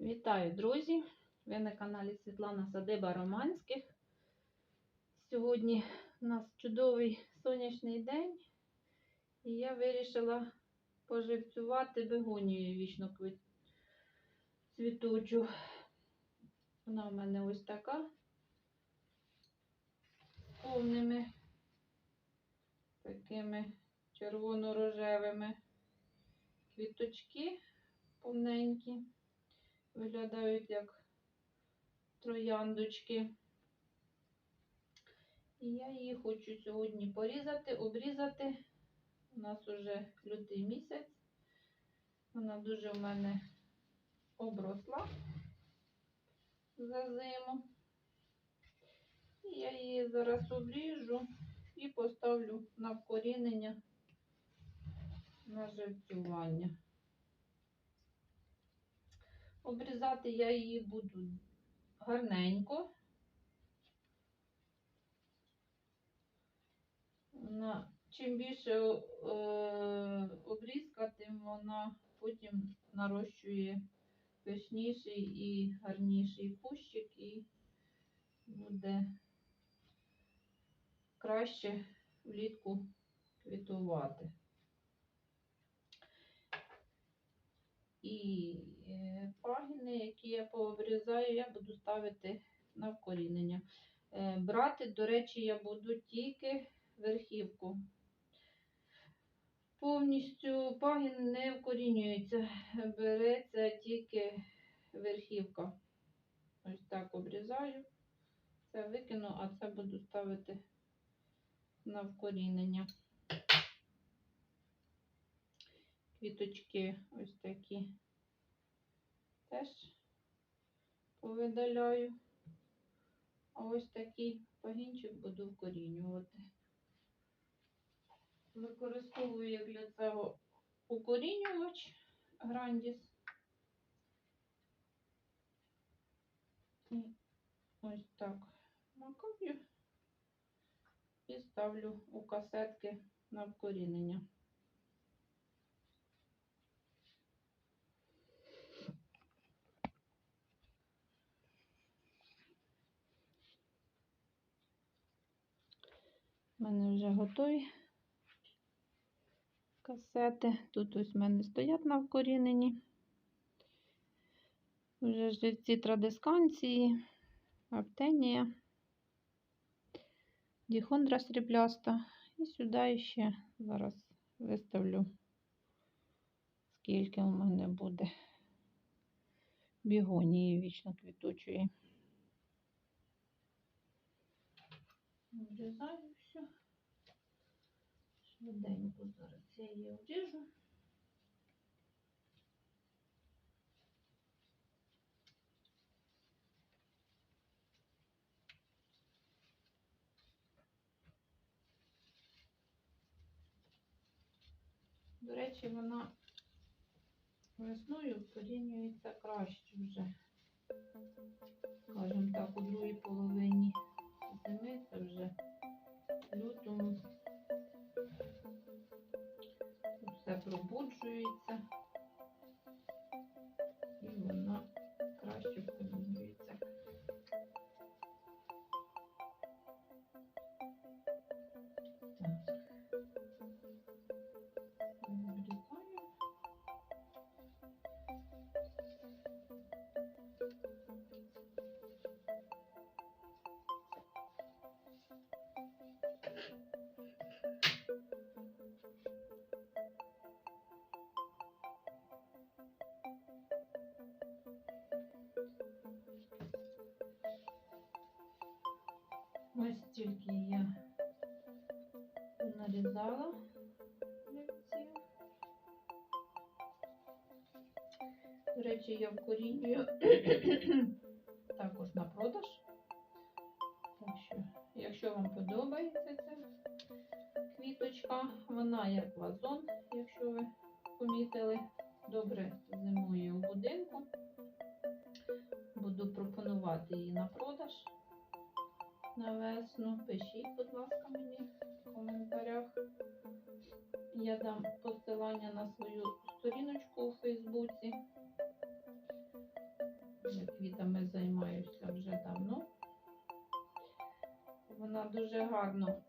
Вітаю, друзі! Ви на каналі Світлана Садиба Романських. Сьогодні у нас чудовий сонячний день, і я вирішила поживцювати бегонію вічно цвітучу. Вона в мене ось така з повними такими червоно-рожевими квіточки повненькі виглядають як трояндочки. І я її хочу сьогодні порізати, обрізати. У нас уже лютий місяць. Вона дуже в мене обросла за зиму. І я її зараз обріжу і поставлю на вкорінення на живцювання. Обрізати я її буду гарненько. Чим більше е, обрізка, тим вона потім нарощує пишніший і гарніший кущик і буде краще влітку квітувати. І е, пагіни, які я пообрізаю, я буду ставити на вкорінення. Е, Брати, до речі, я буду тільки верхівку. Повністю пагін не вкорінюється, береться тільки верхівка. Ось так обрізаю. Це викину, а це буду ставити на вкорінення. Квіточки ось такі теж повидаляю. А ось такий пагінчик буду вкорінювати. Використовую як для цього укорінювач Грандіс. І ось так макаю і ставлю у касетки на вкорінення. У мене вже готові касети. Тут ось в мене стоять на вкоріненні. Вже живці традисканції, аптенія, діхондра срібляста. І сюди ще зараз виставлю, скільки у мене буде бігонії вічно квітучої. Обрізаю все. Швиденько зараз я її обріжу. До речі, вона весною порівнюється краще вже. Скажімо так, у другій половині зими це вже лютому. Все пробуджується. І вона краще Ось тільки я нарізала живців. До речі, я вкорінюю також на продаж. Так що, якщо вам подобається ця квіточка, вона як вазон, якщо ви помітили, добре зимує у будинку. Буду пропонувати її на продаж на весну. Пишіть, будь ласка, мені в коментарях. Я дам посилання на свою сторіночку у Фейсбуці. Квітами займаюся вже давно. Вона дуже гарно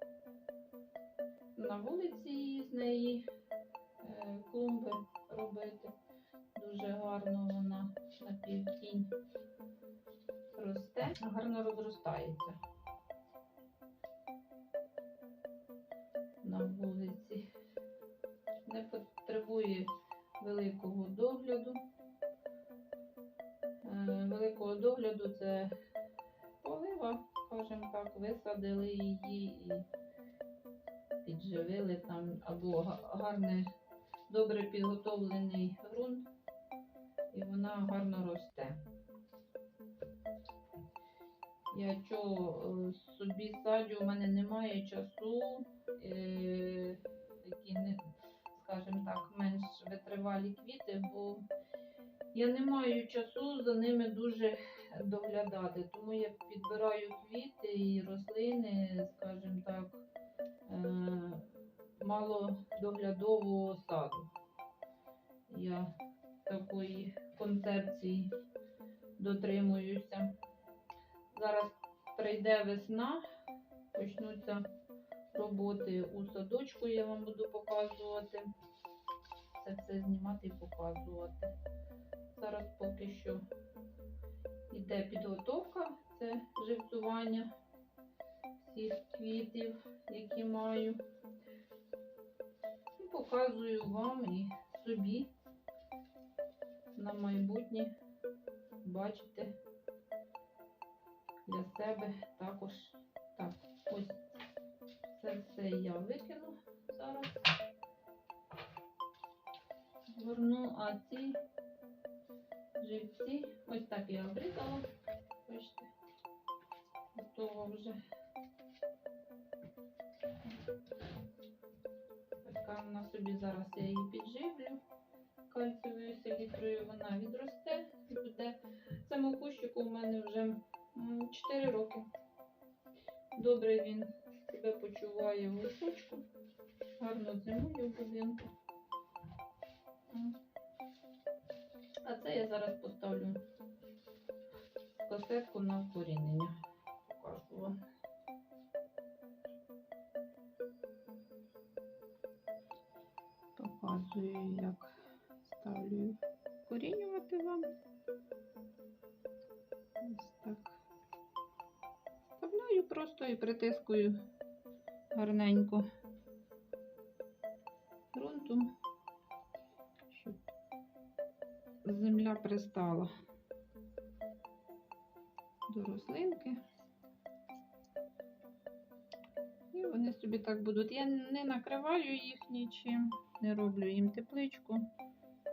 на вулиці її з неї е, клумби робити. Дуже гарно вона на півтінь росте, гарно розростається. Потребує великого догляду. Е, Великого догляду це полива, скажімо так, висадили її і підживили там або га- гарний, добре підготовлений ґрунт, і вона гарно росте. Я чого собі саджу, у мене немає часу, е, які не, скажімо так, менш витривалі квіти, бо я не маю часу за ними дуже доглядати. Тому я підбираю квіти і рослини, скажімо так, е, мало доглядового саду. Я такої концепції дотримуюся. Зараз прийде весна, почнуться роботи у садочку, я вам буду показувати. Це все знімати і показувати. Зараз поки що йде підготовка, це живцювання всіх квітів, які маю. І показую вам і собі на майбутнє бачите для себе також. Так, ось це все я викину зараз. Зверну, а ці живці, ось так я обрізала. Бачите, готово вже. Така вона собі зараз я її підживлю. Кальцієвою селітрою вона відросте і буде. Цьому кущику в мене вже 4 роки. Добре він себе почуває в лисочку. Гарно зимує в будинку. А це я зараз поставлю касетку на вкорінення. Покажу вам. Показую, як ставлю вкорінювати вам. Ось так. Вставляю просто і притискую гарненько ґрунтом, щоб земля пристала до рослинки. І вони собі так будуть. Я не накриваю їх нічим, не роблю їм тепличку.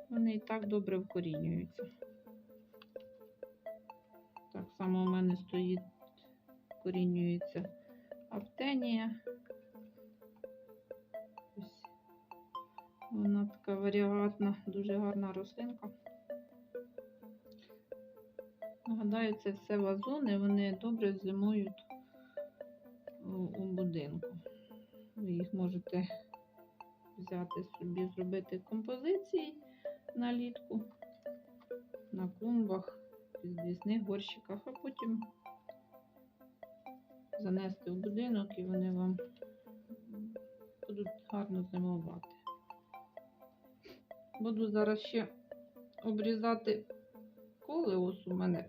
Вони і так добре вкорінюються. Так само у мене стоїть, корінюється аптенія. Вона така варіагатна, дуже гарна рослинка. Нагадаю, це все вазони, вони добре зимують у, будинку. Ви їх можете взяти собі, зробити композиції на літку, на клумбах, в підвісних горщиках, а потім занести в будинок і вони вам будуть гарно зимувати. Буду зараз ще обрізати колеус у мене.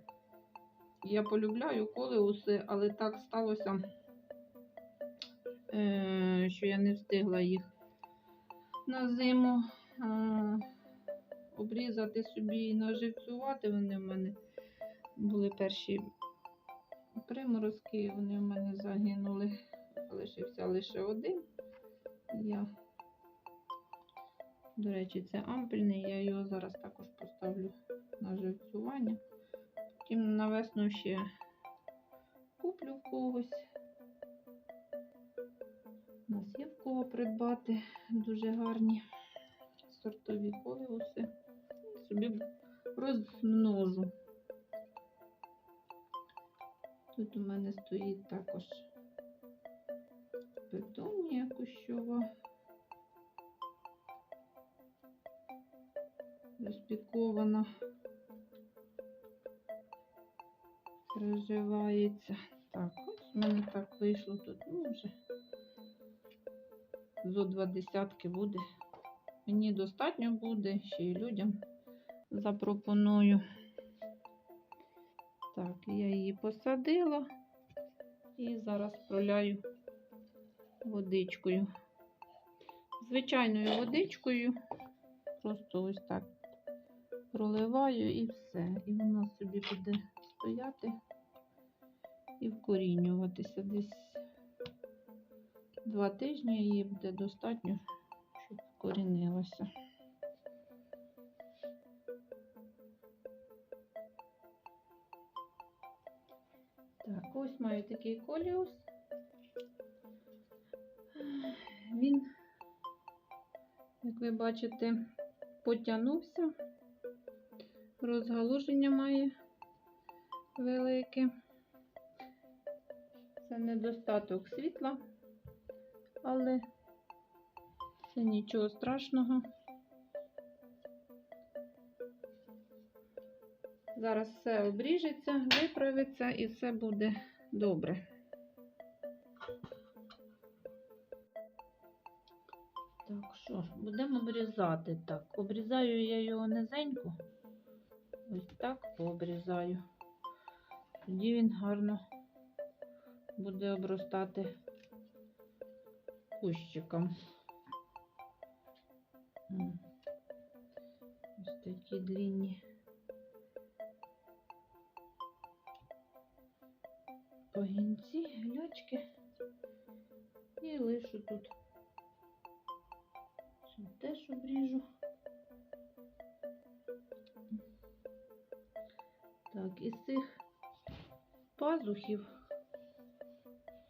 Я полюбляю колеуси, але так сталося, е, що я не встигла їх на зиму обрізати собі і наживцювати. Вони в мене були перші приморозки, вони в мене загинули. Залишився лише один. Я, до речі, це ампельний, я його зараз також поставлю на живцювання. Потім на весну ще куплю в когось. У нас є в кого придбати дуже гарні сортові колеуси. Собі розмножу. Тут у мене стоїть також петунія кущова. Розпікована. Приживається. Так, ось У мене так вийшло тут, ну вже зо два десятки буде. Мені достатньо буде, ще й людям запропоную. Так, я її посадила і зараз проляю водичкою. Звичайною водичкою. Просто ось так проливаю і все. І вона собі буде стояти і вкорінюватися. Десь два тижні її буде достатньо, щоб вкорінилася. Так, ось маю такий коліус. Він, як ви бачите, потягнувся, розгалуження має велике. Це недостаток світла, але це нічого страшного. Зараз все обріжеться, виправиться і все буде добре. Так, що будемо обрізати. Так, обрізаю я його низенько. Ось так пообрізаю. Тоді він гарно буде обростати кущиком. Ось такі длінні. Пагінці, глячки. І лишу тут. Теж обріжу. Так, із цих пазухів.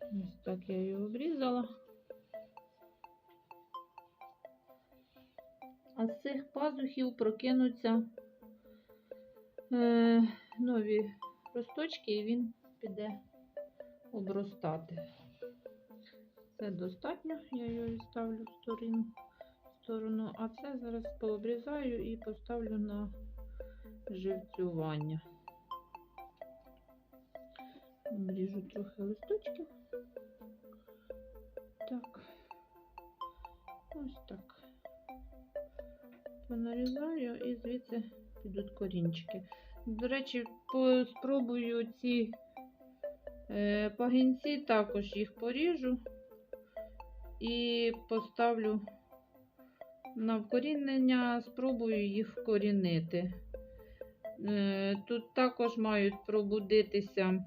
Ось так я її обрізала. А з цих пазухів прокинуться е, нові росточки, і він піде обростати. Це достатньо, я його відставлю в сторону, сторону, а це зараз пообрізаю і поставлю на живцювання. Обріжу трохи листочків. Так, ось так. Понарізаю і звідси підуть корінчики. До речі, спробую ці е, пагінці, також їх поріжу і поставлю на вкорінення, спробую їх вкорінити. Е, Тут також мають пробудитися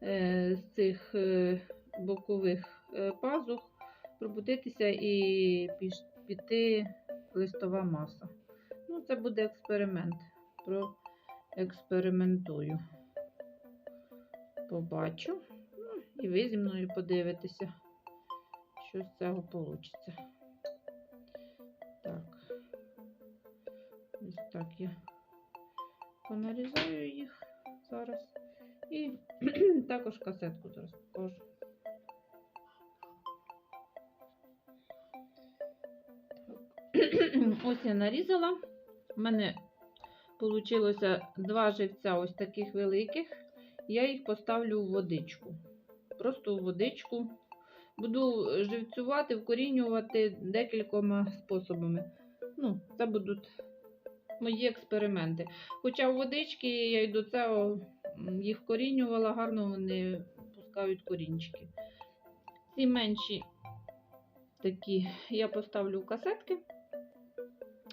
з цих е, бокових е, пазух, пробудитися і піти листова маса. Ну, це буде експеримент. Проекспериментую. Побачу. Ну, і ви зі мною подивитеся, що з цього вийде. Так. Ось так я понарізаю їх зараз. І також касетку зараз покажу. Ось я нарізала. У мене вийшло два живця ось таких великих. Я їх поставлю у водичку. Просто у водичку. Буду живцювати, вкорінювати декількома способами. Ну, це будуть мої експерименти. Хоча у водички я й до цього їх вкорінювала, гарно вони пускають корінчики. Ці менші такі я поставлю в касетки.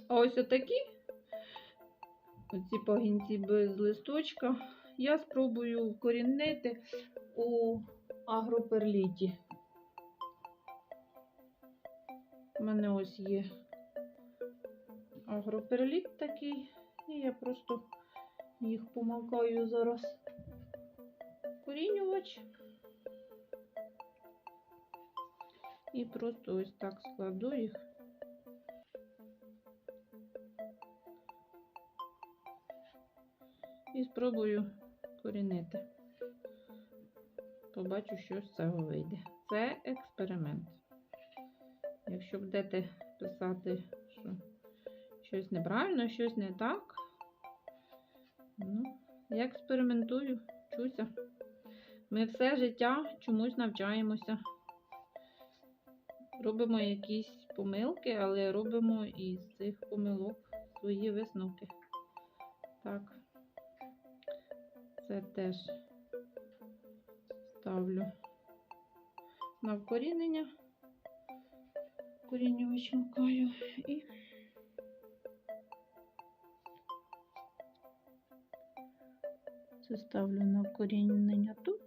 А ось отакі, оці пагінці без листочка, я спробую вкорінити у агроперліті. У мене ось є агроперліт такий, і я просто їх помакаю зараз корінювач. І просто ось так складу їх. І спробую корінити. Побачу, що з цього вийде. Це експеримент. Якщо будете писати, що щось неправильно, щось не так, я експериментую, вчуся. Ми все життя чомусь навчаємося. Робимо якісь помилки, але робимо із цих помилок свої висновки. Так. Це теж ставлю на вкорінення. Корінювач макаю і це ставлю на вкорінення тут.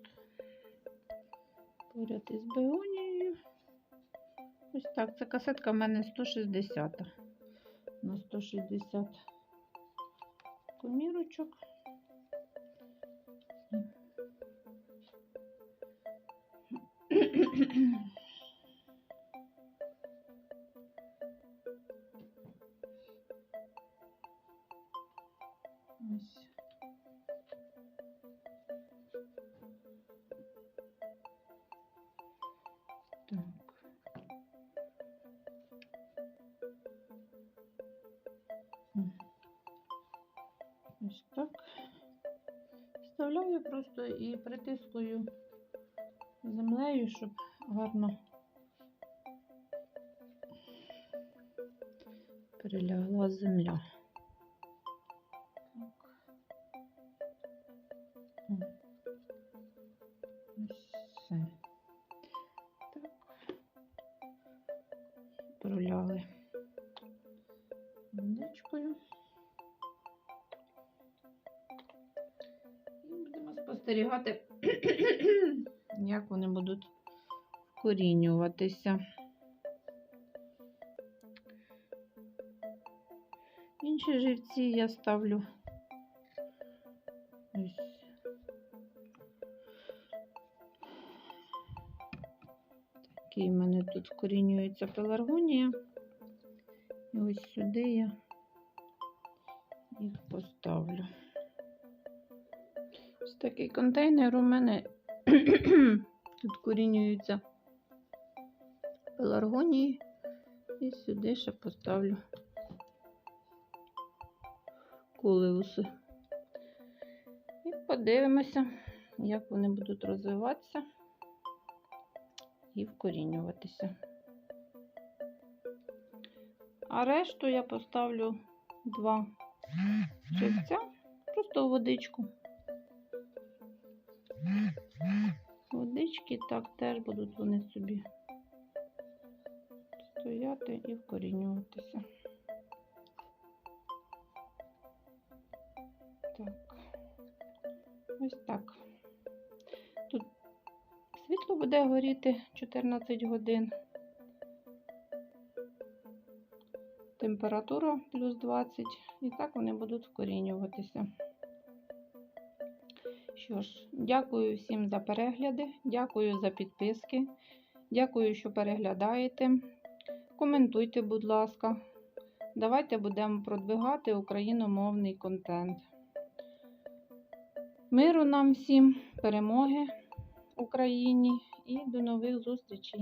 Поряд із бегонією. Ось так, ця касетка в мене 160 на 160 комірочок. Ось так. Вставляю просто і притискую землею, щоб гарно прилягла земля. Так. Все. Так. Проляли водичкою. Спостерігати, як вони будуть вкорінюватися. Інші живці я ставлю ось такий в мене тут вкорінюється пеларгонія. І ось сюди я їх поставлю. Такий контейнер у мене тут корінюються пеларгонії. І сюди ще поставлю колеуси. І подивимося, як вони будуть розвиватися і вкорінюватися. А решту я поставлю два живця просто в водичку. Водички так теж будуть вони собі стояти і вкорінюватися. Так, ось так. Тут світло буде горіти 14 годин. Температура плюс 20, і так вони будуть вкорінюватися. Що ж, дякую всім за перегляди, дякую за підписки, дякую, що переглядаєте. Коментуйте, будь ласка. Давайте будемо продвигати україномовний контент. Миру нам всім, перемоги Україні і до нових зустрічей!